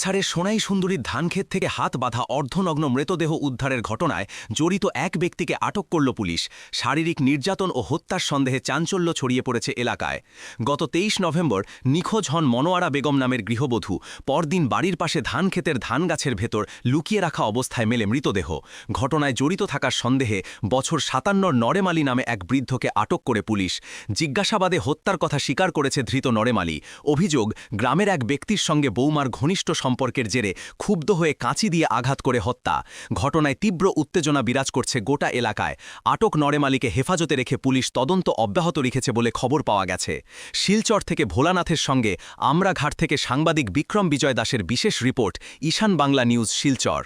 কাছাড়ের সোনাই সুন্দরীর ধানক্ষেত থেকে হাত বাঁধা অর্ধনগ্ন মৃতদেহ উদ্ধারের ঘটনায় জড়িত এক ব্যক্তিকে আটক করল পুলিশ। শারীরিক নির্যাতন ও হত্যার সন্দেহে চাঞ্চল্য ছড়িয়ে পড়েছে এলাকায়। গত তেইশ নভেম্বর নিখোঁজ হন মনোয়ারা বেগম নামের গৃহবধূ। পরদিন বাড়ির পাশে ধানক্ষেতের ধান গাছের ভেতর লুকিয়ে রাখা অবস্থায় মেলে মৃতদেহ। ঘটনায় জড়িত থাকার সন্দেহে বছর সাতান্নর নরেমালি নামে এক বৃদ্ধকে আটক করে পুলিশ। জিজ্ঞাসাবাদে হত্যার কথা স্বীকার করেছে ধৃত নরেমালি। অভিযোগ, গ্রামের এক ব্যক্তির সঙ্গে বৌমার ঘনিষ্ঠ সম্পর্কের জেরে ক্ষুব্ধ হয়ে কাঁচি দিয়ে আঘাত করে হত্যা। ঘটনায় তীব্র উত্তেজনা বিরাজ করছে গোটা এলাকায়। আটক নরেমালিকে হেফাজতে রেখে পুলিশ তদন্ত অব্যাহত রেখেছে বলে খবর পাওয়া গেছে। শিলচর থেকে ভোলানাথের সঙ্গে আমরাঘাট থেকে সাংবাদিক বিক্রম বিজয় দাসের বিশেষ রিপোর্ট, ঈশান বাংলা নিউজ, শিলচর।